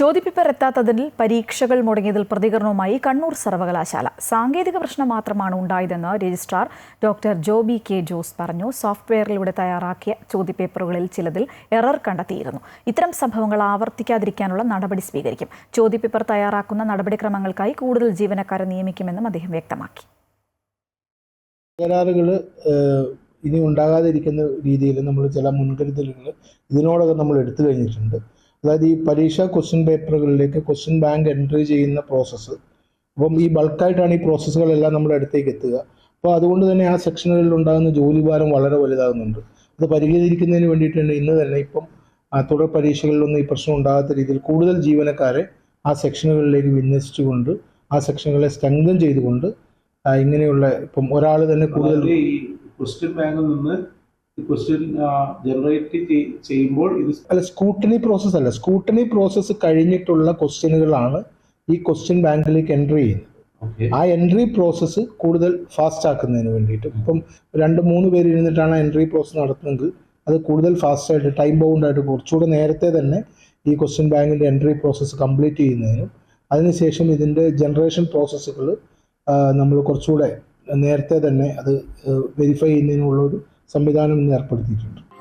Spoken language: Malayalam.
ചോദ്യപേപ്പർ എത്താത്തതിൽ പരീക്ഷകൾ മുടങ്ങിയതിൽ പ്രതികരണവുമായി കണ്ണൂർ സർവകലാശാല. സാങ്കേതിക പ്രശ്നം മാത്രമാണ് ഉണ്ടായതെന്ന് registrar doctor Joby K Jose പറഞ്ഞു. സോഫ്റ്റ്വെയറിലൂടെ തയ്യാറാക്കിയ ചോദ്യപേപ്പറുകളിൽ ചിലതിൽ എറർ കണ്ടെത്തിയിരുന്നു. ഇത്തരം സംഭവങ്ങൾ ആവർത്തിക്കാതിരിക്കാനുള്ള നടപടി സ്വീകരിക്കും. ചോദ്യപേപ്പർ തയ്യാറാക്കുന്ന നടപടിക്രമങ്ങൾക്കായി കൂടുതൽ ജീവനക്കാരെ നിയമിക്കുമെന്നും അദ്ദേഹം വ്യക്തമാക്കി. ഇനി ഉണ്ടാകാതിരിക്കുന്ന രീതിയിൽ നമ്മൾ ചില മുൻകരുതലുകൾ ഇതിനോടകം നമ്മൾ എടുത്തു കഴിഞ്ഞിട്ടുണ്ട്. അതായത് ഈ പരീക്ഷ ക്വസ്റ്റ്യൻ പേപ്പറുകളിലേക്ക് ക്വസ്റ്റ്യൻ ബാങ്ക് എൻട്രി ചെയ്യുന്ന പ്രോസസ്സ് അപ്പം ഈ ബൾക്കായിട്ടാണ് ഈ പ്രോസസ്സുകളെല്ലാം നമ്മുടെ അടുത്തേക്ക് എത്തുക. അപ്പോൾ അതുകൊണ്ട് തന്നെ ആ സെക്ഷനുകളിൽ ഉണ്ടാകുന്ന ജോലിഭാരം വളരെ വലുതാകുന്നുണ്ട്. അത് പരിഹരിക്കുന്നതിന് വേണ്ടിയിട്ടുണ്ട് ഇന്ന് തന്നെ ഇപ്പം തുടർ പരീക്ഷകളിലൊന്നും ഈ പ്രശ്നം ഉണ്ടാകാത്ത രീതിയിൽ കൂടുതൽ ജീവനക്കാരെ ആ സെക്ഷനുകളിലേക്ക് വിന്യസിച്ചുകൊണ്ട് ആ സെക്ഷനുകളെ സ്ട്രെങ്തൻ ചെയ്തുകൊണ്ട് ഇങ്ങനെയുള്ള ഇപ്പം ഒരാൾ തന്നെ കൂടുതൽ ക്വസ്റ്റ്യൻ ബാങ്കിൽ നിന്ന് ക്വസ്റ്റ്യൻ ജനറേറ്റ് ചെയ്യുമ്പോൾ ഇത് അല്ല സ്കൂട്ടണി പ്രോസസ് അല്ല. സ്കൂട്ടണി പ്രോസസ് കഴിഞ്ഞിട്ടുള്ള ക്വസ്റ്റ്യനുകളാണ് ഈ ക്വസ്റ്റ്യൻ ബാങ്കിലേക്ക് എൻട്രി ചെയ്യുന്നത്. ആ എൻട്രി പ്രോസസ്സ് കൂടുതൽ ഫാസ്റ്റ് ആക്കുന്നതിന് വേണ്ടിയിട്ട്. ഇപ്പം രണ്ട് മൂന്ന് പേര് ഇരുന്നിട്ടാണ് എൻട്രി പ്രോസസ്സ് നടത്തുന്നത്. അത് കൂടുതൽ ഫാസ്റ്റ് ആയിട്ട് ടൈം ബൗണ്ട് ആയിട്ട് കുറച്ചുകൂടെ നേരത്തെ തന്നെ ഈ ക്വസ്റ്റ്യൻ ബാങ്കിന്റെ എൻട്രി പ്രോസസ്സ് കംപ്ലീറ്റ് ചെയ്യുന്നതിനും അതിനുശേഷം ഇതിന്റെ ജനറേഷൻ പ്രോസസ്സുകൾ നമ്മൾ കുറച്ചുകൂടെ നേരത്തെ തന്നെ അത് വെരിഫൈ ചെയ്യുന്നതിനുള്ള ഒരു സംവിധാനം ഇന്ന് ഏർപ്പെടുത്തിയിട്ടുണ്ട്.